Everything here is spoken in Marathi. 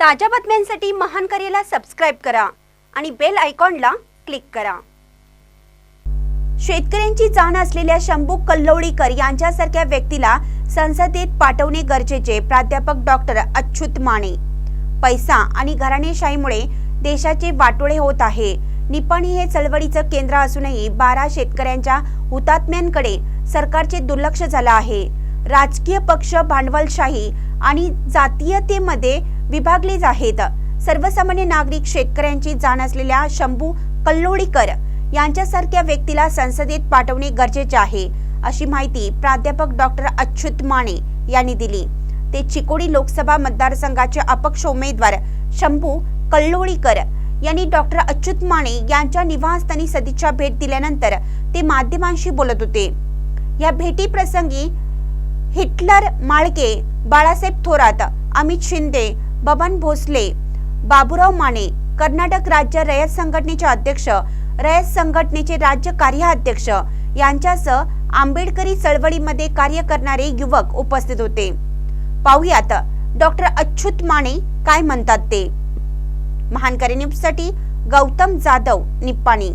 ताज्या बातम्यांसाठी महान करेला सबस्क्राईब करा आणि बेल आयकॉनला क्लिक करा. शेतकऱ्यांची जाण असलेल्या शंभू कल्लवडीकर यांच्यासारख्या व्यक्तीला संसदेत पाठवणे गरजेचे प्राध्यापक डॉक्टर अच्युत माने. पैसा आणि घराणेशाहीमुळे देशाचे वाटोळे होत आहे. निपाणी हे चळवळीचं केंद्र असूनही बारा शेतकऱ्यांच्या हुतात्म्यांकडे सरकारचे दुर्लक्ष झालं आहे. राजकीय पक्ष भांडवलशाही आणि जातीयतेमध्ये विभागलीच आहेत. सर्वसामान्य नागरिक शेतकऱ्यांची जाण असलेल्या शंभू कल्लोळीकर यांच्यासारख्या व्यक्तीला संसदेत पाठवणे गरजेचे आहे अशी माहिती प्राध्यापक डॉक्टर अच्युत माने यांनी दिली. ते चिकोडी लोकसभा मतदारसंघाचे अपक्ष उमेदवार शंभू कल्लोळीकर यांनी डॉक्टर अच्युत माने यांच्या निवासस्थानी सदिच्छा भेट दिल्यानंतर ते माध्यमांशी बोलत होते. या भेटी प्रसंगी हिटलर माळके बाळासाहेब थोरात अमित शिंदे बबन भोसले बाबुराव माने कर्नाटक राज्य रयत संघटनेचे अध्यक्ष रयत संघटनेचे राज्य कार्याध्यक्ष यांच्यासह आंबेडकरी चळवळीमध्ये कार्य करणारे युवक उपस्थित होते. पाहुयात डॉक्टर अच्युत माने काय म्हणतात ते? महानकरी न्यूजसाठी गौतम जाधव निप्पाणी.